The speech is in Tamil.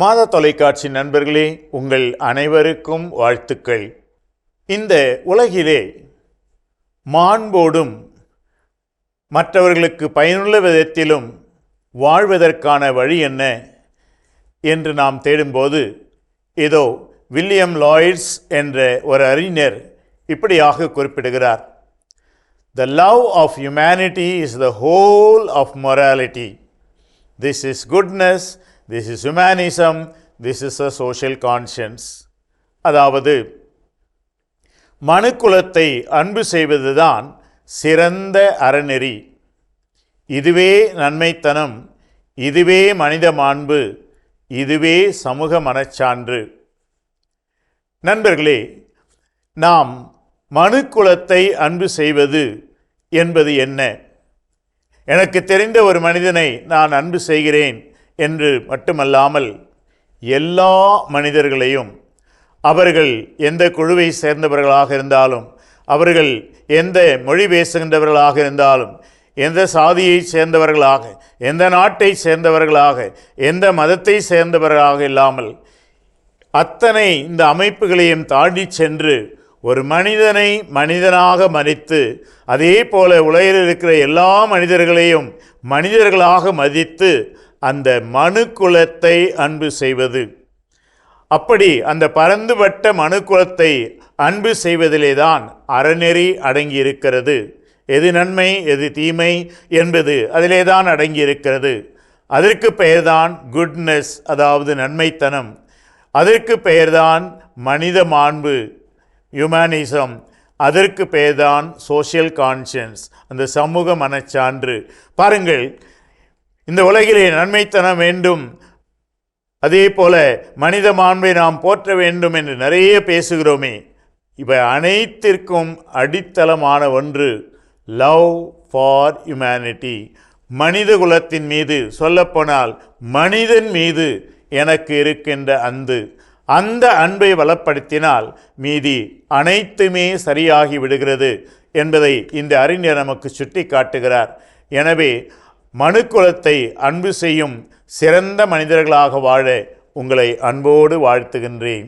மாத தொலைக்காட்சி நண்பர்களே உங்கள் அனைவருக்கும் வாழ்த்துக்கள். இந்த உலகிலே மாண்போடும் மற்றவர்களுக்கு பயனுள்ள விதத்திலும் வாழ்வதற்கான வழி என்ன என்று நாம் தேடும்போது இதோ வில்லியம் லாய்ட்ஸ் என்ற ஒரு அறிஞர் இப்படியாக குறிப்பிடுகிறார். The love of humanity is the whole of morality this is goodness this is humanism this is a social conscience அதாவது மனுக்குலத்தை அன்பு செய்வதுதான் சிறந்த அறநெறி. இதுவே நன்மைத்தனம். இதுவே மனித மாண்பு. இதுவே சமூக மனச்சான்று. நண்பர்களே நாம் மனுக்குலத்தை அன்பு செய்வது என்பது என்ன? எனக்கு தெரிந்த ஒரு மனிதனை நான் அன்பு செய்கிறேன். என்று மட்டுமல்லாமல் எல்லா மனிதர்களையும் அவர்கள் எந்த குழுவை சேர்ந்தவர்களாக இருந்தாலும் அவர்கள் எந்த மொழி பேசுகின்றவர்களாக இருந்தாலும் எந்த சாதியை சேர்ந்தவர்களாக எந்த நாட்டை சேர்ந்தவர்களாக எந்த மதத்தை சேர்ந்தவர்களாக இல்லாமல் அத்தனை இந்த அமைப்புகளையும் தாண்டி சென்று ஒரு மனிதனை மனிதனாக மதித்து அதே போல உலகில் இருக்கிற எல்லா மனிதர்களையும் மனிதர்களாக மதித்து அந்த மனு குலத்தை அன்பு செய்வது. அப்படி அந்த பரந்துபட்ட மனு குலத்தை அன்பு செய்வதிலே தான் அறநெறி அடங்கியிருக்கிறது. எது நன்மை எது தீமை என்பது அதிலே தான் அடங்கியிருக்கிறது. அதற்கு பெயர்தான் குட்னஸ் அதாவது நன்மைத்தனம். அதற்கு பெயர்தான் மனித மாண்பு ஹியூமனிசம் அதற்கு பெயர்தான் சோஷியல் கான்ஷியன்ஸ் அந்த சமூக மனச்சான்று. பாருங்கள் இந்த உலகிலே நன்மைத்தனம் வேண்டும். அதே போல மனித மாண்பை நாம் போற்ற வேண்டும் என்று நிறைய பேசுகிறோமே. இவை அனைத்திற்கும் அடித்தளமான ஒன்று லவ் ஃபார் ஹியூமனிட்டி மனித குலத்தின் மீது சொல்லப்போனால் மனிதன் மீது எனக்கு இருக்கின்ற அன்பு. அந்த அன்பை வளப்படுத்தினால் மீதி அனைத்துமே சரியாகி விடுகிறது என்பதை இந்த அறிஞர் நமக்கு சுட்டி காட்டுகிறார் எனவே மனுக்குலத்தை அன்பு செய்யும் சிறந்த மனிதர்களாக வாழ உங்களை அன்போடு வாழ்த்துகின்றேன்.